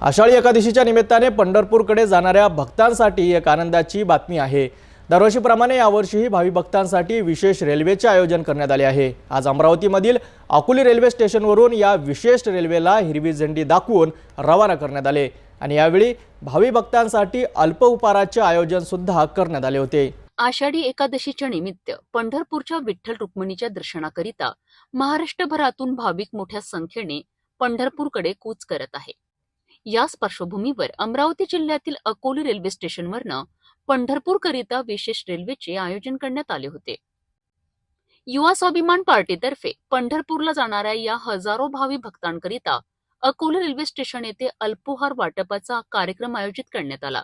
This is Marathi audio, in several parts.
आषाढी एकादशीच्या निमित्ताने पंढरपूरकडे जाणाऱ्या भक्तांसाठी एक आनंदाची बातमी आहे. दरवर्षीप्रमाणे यावर्षीही भावी भक्तांसाठी विशेष रेल्वेचे आयोजन करण्यात आले आहे. आज अमरावतीमधील अकोली रेल्वे स्टेशनवरून या विशेष रेल्वेला हिरवी झेंडी दाखवून रवाना करण्यात आले आणि यावेळी भावी भक्तांसाठी अल्प उपहाराचे आयोजन सुद्धा करण्यात आले होते. आषाढी एकादशीच्या निमित्त पंढरपूरच्या विठ्ठल रुक्मिणीच्या दर्शनाकरिता महाराष्ट्रभरातून भाविक मोठ्या संख्येने पंढरपूरकडे कूच करत आहे. याच पार्श्वभूमीवर अमरावती जिल्ह्यातील अकोली रेल्वे स्टेशनवरनं पंढरपूरकरिता विशेष रेल्वेचे आयोजन करण्यात आले होते. युवा स्वाभिमान पार्टीतर्फे पंढरपूरला जाणाऱ्या या हजारो भावी भक्तांकरिता अकोले रेल्वे स्टेशन येथे अल्पोहार वाटपाचा कार्यक्रम आयोजित करण्यात आला.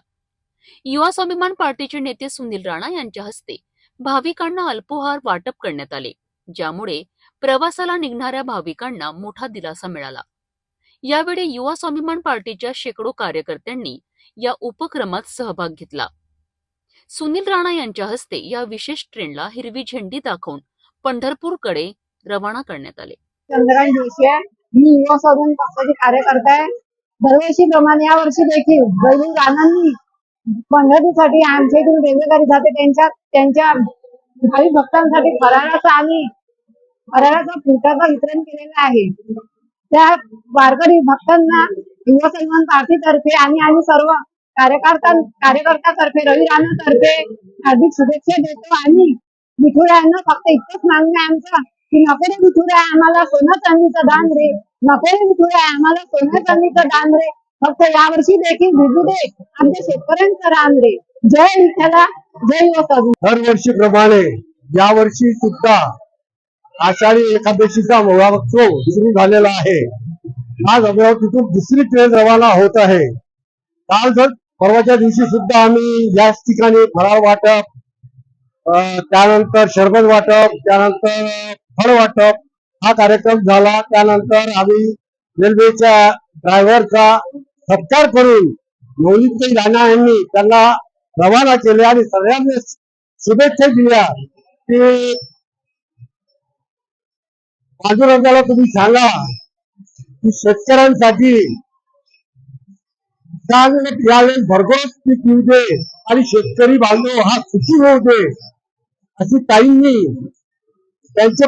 युवा स्वाभिमान पार्टीचे नेते सुनील राणा यांच्या हस्ते भाविकांना अल्पोहार वाटप करण्यात आले ज्यामुळे प्रवासाला निघणाऱ्या भाविकांना मोठा दिलासा मिळाला. यावेळी युवा स्वाभिमान पार्टीच्या शेकडो कार्यकर्त्यांनी या उपक्रमात सहभाग घेतला. सुनील राणा यांच्या हस्ते या विशेष ट्रेनला हिरवी झेंडी दाखवून पंढरपूरकडे रवाना करण्यात आले. चंद्रकांत जोशी आहे. मी युवा स्वाभिमान पक्षाचे कार्यकर्ता आहे. दरवर्षी प्रमाणे या वर्षी देखील बैलू राणांनी पंढरपूरसाठी आमच्या इथून रेल्वेगाडी जाते. त्यांच्या त्यांच्या भावी भक्तांसाठी फराळाचं आणि फराळाचा फुटाचा वितरण केलेला आहे. त्या वारकरी भक्तांना युवा सन्मान पार्टीतर्फे आणि आम्ही सर्व कार्यकर्ता कार्यकर्त्यातर्फे रवी राणातर्फे हार्दिक शुभेच्छा देतो. आणि विठुरायांना फक्त इतकंच मागणं आहे आमचं की नको रे विठुराय आम्हाला सोनं चांदीचं दान रे. नको रे विठुराय आम्हाला सोनं चांदीचं दान रे. फक्त यावर्षी देखील भिजू दे. आमच्या शेतकऱ्यांचं रान रे. जय विठ्ठला जय युवा सदन दरवर्षीप्रमाणे यावर्षी सुद्धा आषाढी एकादशीचा महोत्सव सुरू झालेला आहे. आज अमरावतीतून दुसरी ट्रेन रवाना होत आहे. काल जर परवाच्या दिवशी सुद्धा आम्ही याच ठिकाणी फराळ वाटप अं, त्यानंतर शरबत वाटप त्यानंतर फळ वाटप हा कार्यक्रम झाला. त्यानंतर आम्ही रेल्वेच्या ड्रायव्हरचा सत्कार करून नवनीतजी राणा यांनी त्यांना रवाना केले आणि सगळ्यांनी शुभेच्छा दिल्या की पांडुरंगाला तुम्ही सांगा की शेतकऱ्यांसाठी यावेळेस भरघोस पीक येऊ दे आणि शेतकरी बांधव हा सुखी होऊ दे अशी ताईंनी त्यांचे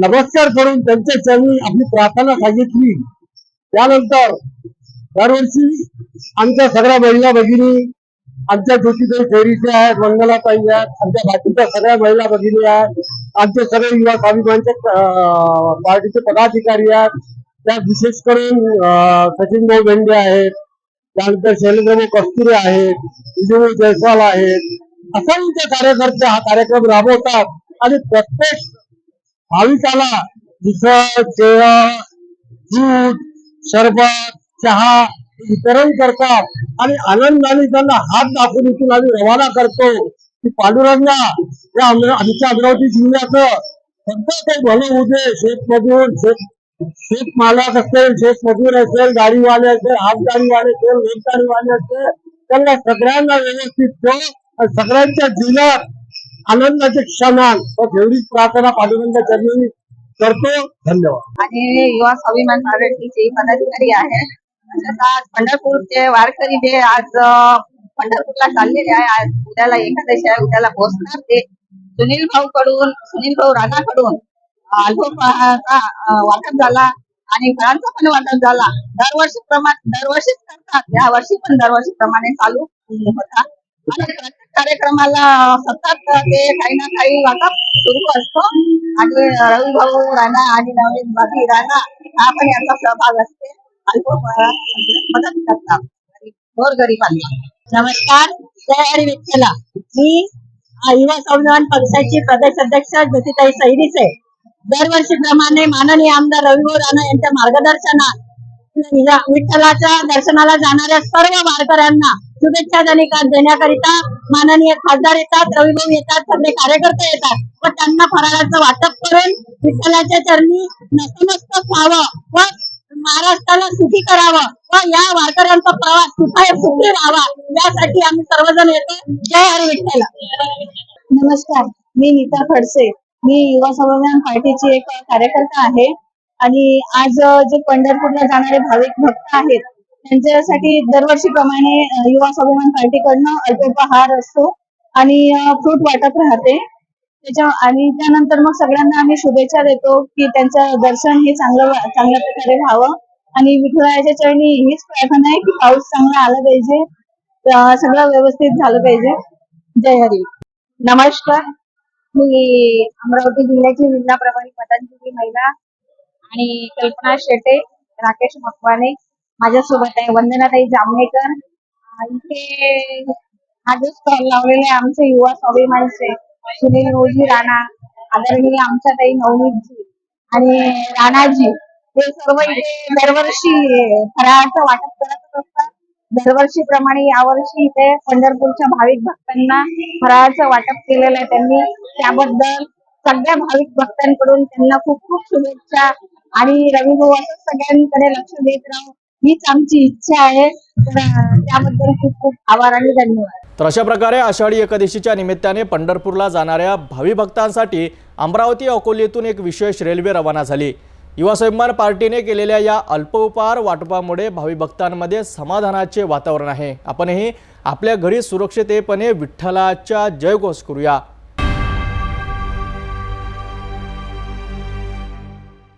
नमस्कार करून त्यांच्या चरणी आपली प्रार्थना सांगितली. त्यानंतर दरवर्षी आमच्या सगळ्या महिला भगिनी आमच्या ज्योतिताई फेरीच्या आहेत मंगलाताई आहेत आमच्या बाकीच्या सगळ्या महिला भगिनी आहेत आमचे सगळे युवा स्वाभिमानचे पार्टीचे पदाधिकारी आहेत त्यात विशेष करून सचिन भाऊ भेंडे आहेत त्यानंतर शैलेंद्रभाऊ कस्तुरे आहेत विजयभाऊ जयस्वाल आहेत. असंख्य कार्यकर्ते हा कार्यक्रम राबवतात आणि प्रत्येक भाविकाला जिथं केळं दूध सरबत चहा वितरण करतात. आणि आनंदाने त्यांना हात दाखवून इथून आम्ही रवाना करतो की पांडुरंगा या आमच्या अमरावती जिल्ह्याचं सगळं काही भलं होऊ दे शेतमजूर शेत शेतमालक असेल शेत मजूर असेल गाडीवाले असेल हात गाडीवाले असेल रेलगाडीवाले असेल त्यांना सगळ्यांना व्यवस्थित ठेव आणि सगळ्यांच्या जीवनात आनंदाचे क्षण आण. बस एवढीच प्रार्थना पांडुरंगा चरणी करतो. धन्यवाद. आणि युवा स्वाभिमान महाराष्ट्रीचे पदाधिकारी आहेत आज पंढरपूरचे वारकरी जे आज पंढरपूरला चाललेले आहे. आज उद्याला एकादशी आहे उद्याला पोहोचणार ते सुनील भाऊ कडून सुनील भाऊ राणा कडून वाटप झाला आणि घरांचा पण वाटप झाला. दरवर्षी प्रमाण दरवर्षीच करतात. या वर्षी पण दरवर्षी प्रमाणे चालू होता. आणि प्रत्येक कार्यक्रमाला सतत ते काही ना काही वाटप सुरू असतो. आणि रवी भाऊ राणा आणि नवीन भाभी राणा हा पण याचा सहभाग असते. अल्पोपहारात म्हणजे मदत करतात. गोरगरिबांना. नमस्कार. जय हरी विठ्ठला मी युवा स्वाभिमान पक्षाची प्रदेश अध्यक्ष ज्योतिताई सैरीच आहे दरवर्षीप्रमाणे माननीय आमदार रविभाऊ राणा यांच्या मार्गदर्शनात विठ्ठलाच्या दर्शनाला जाणाऱ्या सर्व वारकऱ्यांना शुभेच्छा देण्याकरिता देण्याकरिता माननीय खासदार येतात रविभाऊ येतात सगळे कार्यकर्ते येतात. व त्यांना फराळाचं वाटप करून विठ्ठलाच्या चरणी नतमस्तक व्हावं व महाराष्ट्राला सुखी करावं व या वारकऱ्यांचा प्रवास सुखाय सुखी व्हावा यासाठी आम्ही सर्वजण येतो. जय हरी विठ्ठल नमस्कार. मी नीता खडसे मी युवा स्वाभिमान पार्टीची एक कार्यकर्ता आहे. आणि आज जे पंढरपूरला जाणारे भाविक भक्त आहेत त्यांच्यासाठी दरवर्षीप्रमाणे युवा स्वाभिमान पार्टीकडनं अल्पोपहार असतो. आणि फ्रूट वाटप राहते. त्याच्या आणि त्यानंतर मग सगळ्यांना आम्ही शुभेच्छा देतो की त्यांचं दर्शन हे चांगलं चांगल्या प्रकारे व्हावं. आणि विठुरायाच्या चरणी हीच प्रार्थना आहे की पाऊस चांगला आला पाहिजे. सगळं व्यवस्थित झालं पाहिजे. जय हरी. नमस्कार. मी अमरावती जिल्ह्याची जिल्हा प्रभारी पतंजली महिला आणि कल्पना शेटे राकेश मकवाने माझ्यासोबत आहे वंदनाताई जामनेकर इथे हा जो स्टॉल लावलेला आहे आमचे युवा स्वाभिमानचे. सुनील रोजी राणा आदरणीय आमच्या ताई नवनीतजी आणि राणाजी हे सर्व इथे दरवर्षी फराळाचं वाटप करतच असतात. दरवर्षीप्रमाणे यावर्षी इथे पंढरपूरच्या भाविक भक्तांना फराळाचं वाटप केलेलं आहे त्यांनी. त्याबद्दल सगळ्या भाविक भक्तांकडून त्यांना खूप खूप शुभेच्छा. आणि रवी भाऊ असं सगळ्यांकडे लक्ष देत राहू हीच आमची इच्छा आहे. तर त्याबद्दल खूप खूप आभार आणि धन्यवाद. तर अशा प्रकारे आषाढी एकादशीच्या निमित्ताने पंढरपूरला जाणाऱ्या भावी भक्तांसाठी अमरावती अकोलीतून एक विशेष रेल्वे रवाना झाली. युवा स्वाभिमान पार्टीने केलेल्या या अल्पोपहार वाटपामुळे भावी भक्तांमध्ये समाधानाचे वातावरण आहे. आपणही आपल्या घरी सुरक्षितपणे विठ्ठलाच्या जयघोष करूया.